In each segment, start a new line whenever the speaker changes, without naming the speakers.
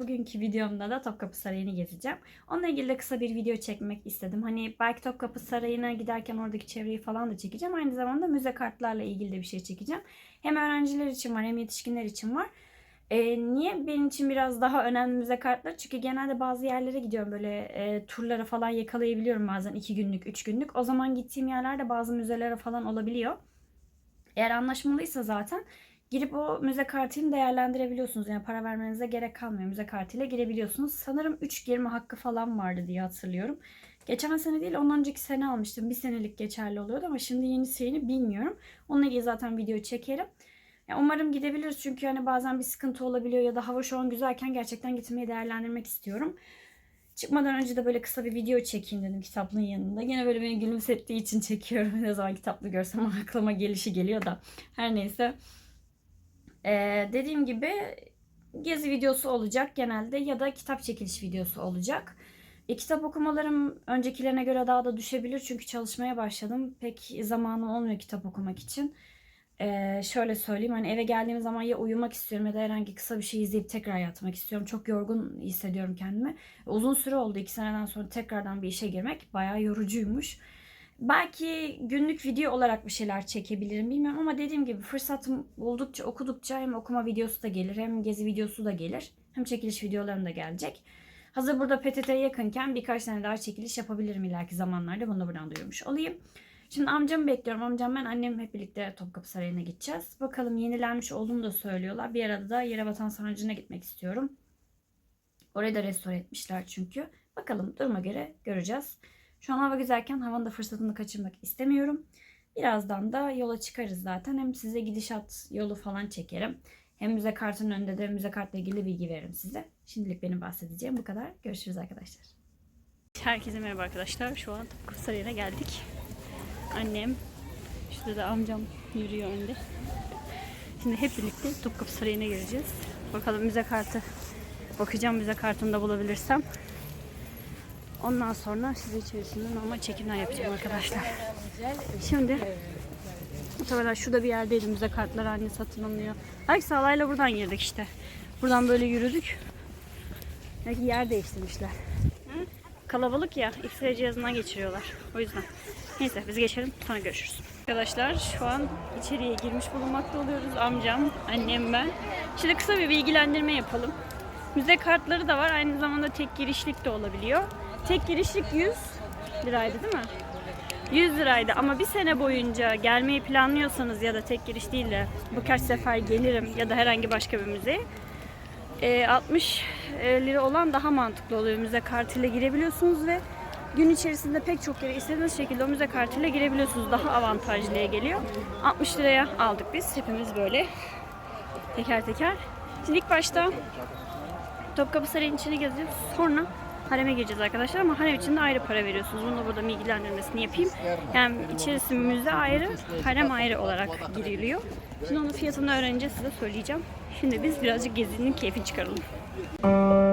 Bugünkü videomda da Topkapı Sarayı'nı gezeceğim. Onunla ilgili de kısa bir video çekmek istedim. Hani belki Topkapı Sarayı'na giderken oradaki çevreyi falan da çekeceğim. Aynı zamanda müze kartlarla ilgili de bir şey çekeceğim. Hem öğrenciler için var hem yetişkinler için var. Ee, niye benim için biraz daha önemli müze kartları? Çünkü genelde bazı yerlere gidiyorum böyle e, turlara falan yakalayabiliyorum bazen 2 günlük, 3 günlük. O zaman gittiğim yerlerde bazı müzelere falan olabiliyor. Eğer anlaşmalıysa zaten girip o müze kartını değerlendirebiliyorsunuz. Yani para vermenize gerek kalmıyor. Müze kartıyla girebiliyorsunuz. Sanırım 3 girme hakkı falan vardı diye hatırlıyorum. Geçen sene değil ondan önceki sene almıştım. Bir senelik geçerli oluyordu ama şimdi yeni şeyini bilmiyorum. Onunla ilgili zaten video çekerim. Ya umarım gidebiliriz çünkü hani bazen bir sıkıntı olabiliyor ya da hava şu an güzelken gerçekten gitmeyi değerlendirmek istiyorum. Çıkmadan önce de böyle kısa bir video çekeyim dedim kitaplığın yanında. Yine böyle beni gülümsettiği için çekiyorum. Ne zaman kitaplı görsem aklıma gelişi geliyor da. Her neyse. Ee, dediğim gibi gezi videosu olacak genelde ya da kitap çekiliş videosu olacak. E, kitap okumalarım öncekilerine göre daha da düşebilir çünkü çalışmaya başladım. Pek zamanım olmuyor kitap okumak için. Ee, şöyle söyleyeyim hani eve geldiğim zaman ya uyumak istiyorum ya da herhangi kısa bir şey izleyip tekrar yatmak istiyorum. Çok yorgun hissediyorum kendimi. Uzun süre oldu iki seneden sonra tekrardan bir işe girmek bayağı yorucuymuş. Belki günlük video olarak bir şeyler çekebilirim bilmiyorum ama dediğim gibi fırsatım oldukça okudukça hem okuma videosu da gelir hem gezi videosu da gelir. Hem çekiliş videolarım da gelecek. Hazır burada PTT'ye yakınken birkaç tane daha çekiliş yapabilirim ileriki zamanlarda. Bunu da buradan duyurmuş olayım. Şimdi amcamı bekliyorum. Amcam ben annem hep birlikte Topkapı Sarayı'na gideceğiz. Bakalım yenilenmiş olduğunu da söylüyorlar. Bir arada da Yerebatan Sarnıcı'na gitmek istiyorum. Orayı da restore etmişler çünkü. Bakalım duruma göre göreceğiz. Şu an hava güzelken havanın da fırsatını kaçırmak istemiyorum. Birazdan da yola çıkarız zaten. Hem size gidişat yolu falan çekerim. Hem müze kartının önünde de müze kartla ilgili bilgi veririm size. Şimdilik benim bahsedeceğim bu kadar. Görüşürüz arkadaşlar. Herkese merhaba arkadaşlar. Şu an Topkapı Sarayı'na geldik. Annem, şurada da amcam yürüyor önde. Şimdi hep birlikte Topkapı Sarayı'na gireceğiz. Bakalım müze kartı bakacağım müze kartını da bulabilirsem. Ondan sonra size içerisinde normal çekimler yapacağım arkadaşlar. Şimdi muhtemelen şurada bir yerdeydi müze kartları anne satın alınıyor. Herkes alayla buradan girdik işte. Buradan böyle yürüdük. Belki yer değiştirmişler. Kalabalık ya X-ray cihazından geçiriyorlar. O yüzden. Neyse biz geçelim sonra görüşürüz. Arkadaşlar şu an içeriye girmiş bulunmakta oluyoruz. Amcam, annem ben. Şimdi kısa bir bilgilendirme yapalım. Müze kartları da var. Aynı zamanda tek girişlik de olabiliyor. Tek girişlik 100 liraydı değil mi? 100 liraydı ama bir sene boyunca gelmeyi planlıyorsanız ya da tek giriş değil de birkaç sefer gelirim ya da herhangi başka bir müzeye e, 60 lira olan daha mantıklı oluyor. Müze kartıyla girebiliyorsunuz ve gün içerisinde pek çok yere istediğiniz şekilde müze kartıyla girebiliyorsunuz. Daha avantajlıya geliyor. 60 liraya aldık biz. Hepimiz böyle teker teker. Şimdi ilk başta Topkapı Sarayı'nın içini geziyoruz. Sonra hareme gireceğiz arkadaşlar ama harem için de ayrı para veriyorsunuz. Bunu da burada bilgilendirmesini yapayım. Yani içerisi müze ayrı, harem ayrı olarak giriliyor. Şimdi onun fiyatını öğrenince size söyleyeceğim. Şimdi biz birazcık gezinin keyfini çıkaralım. Helva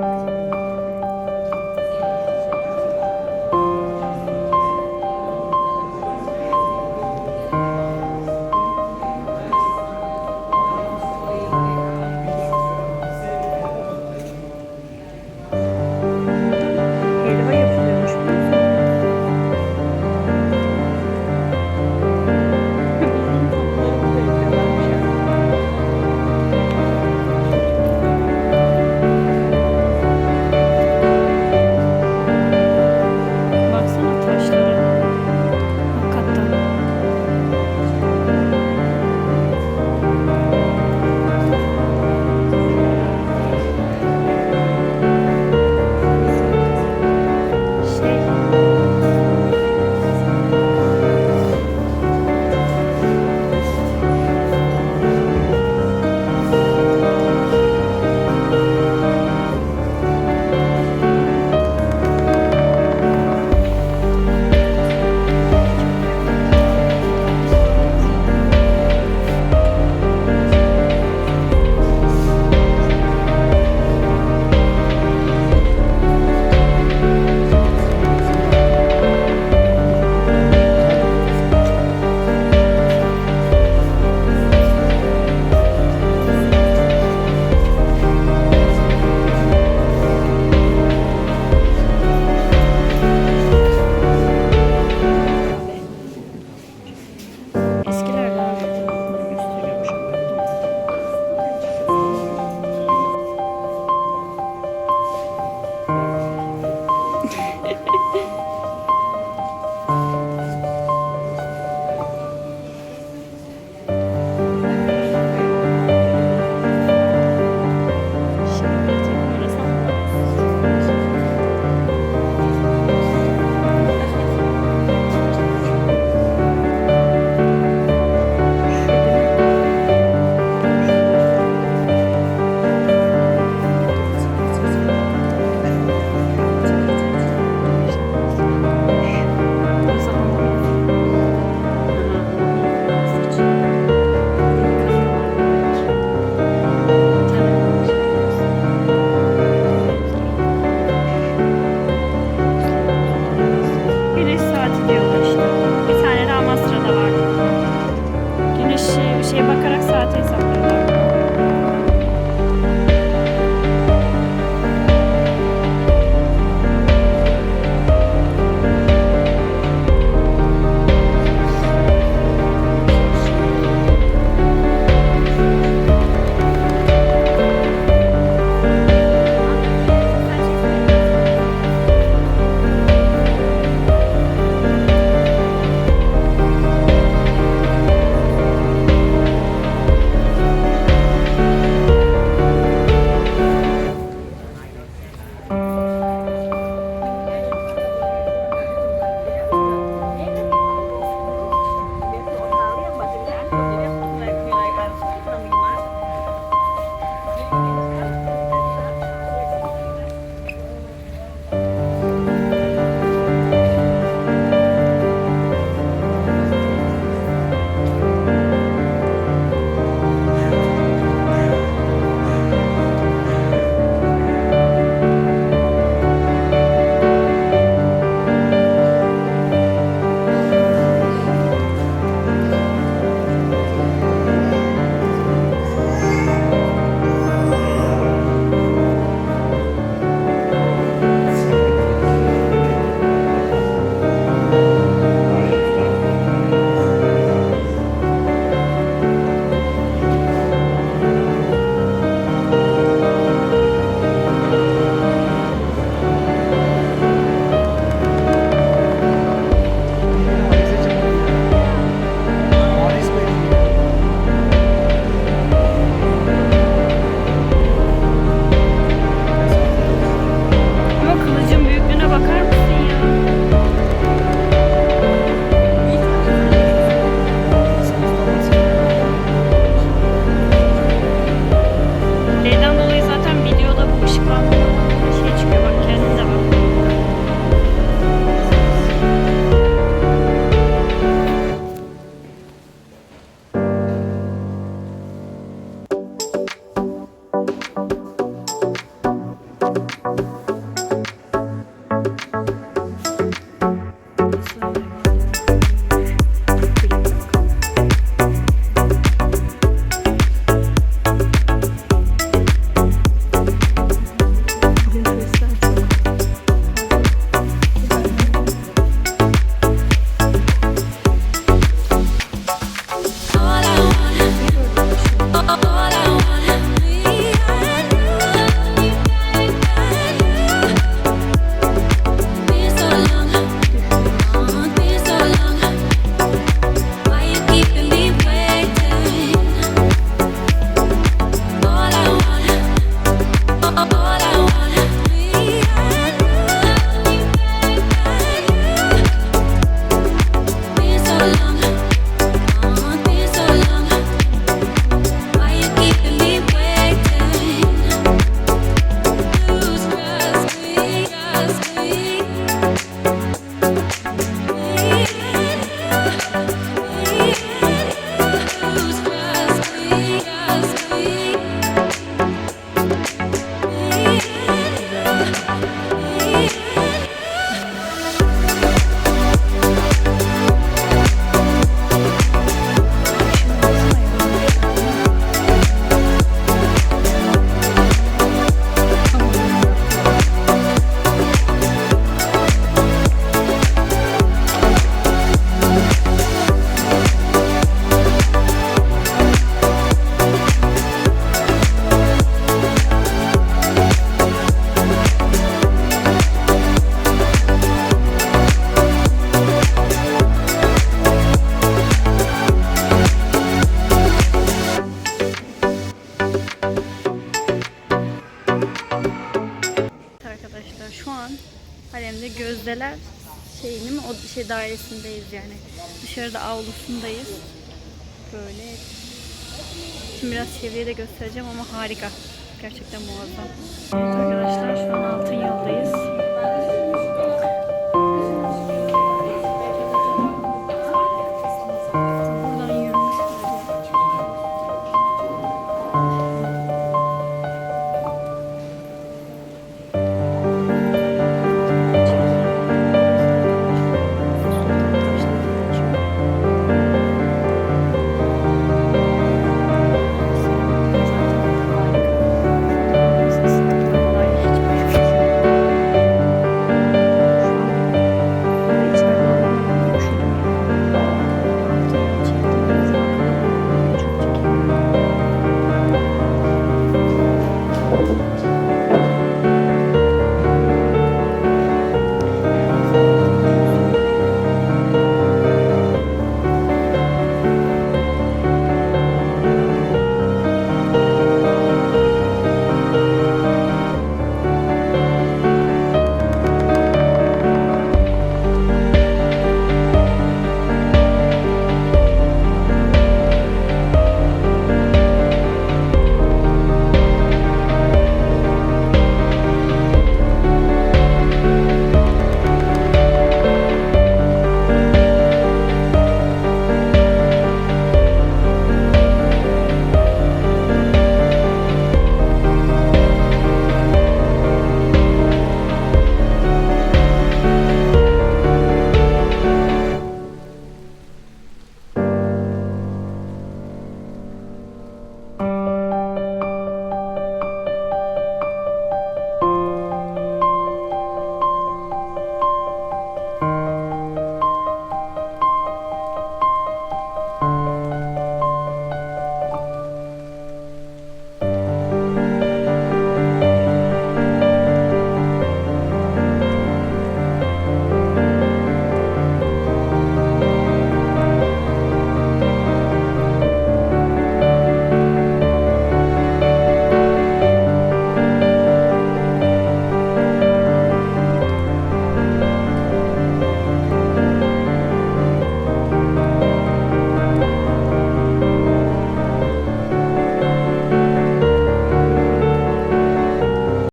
bahçe dairesindeyiz yani. Dışarıda avlusundayız. Böyle. Şimdi biraz çevreyi de göstereceğim ama harika. Gerçekten muazzam. Arkadaşlar şu an altın yoldayız.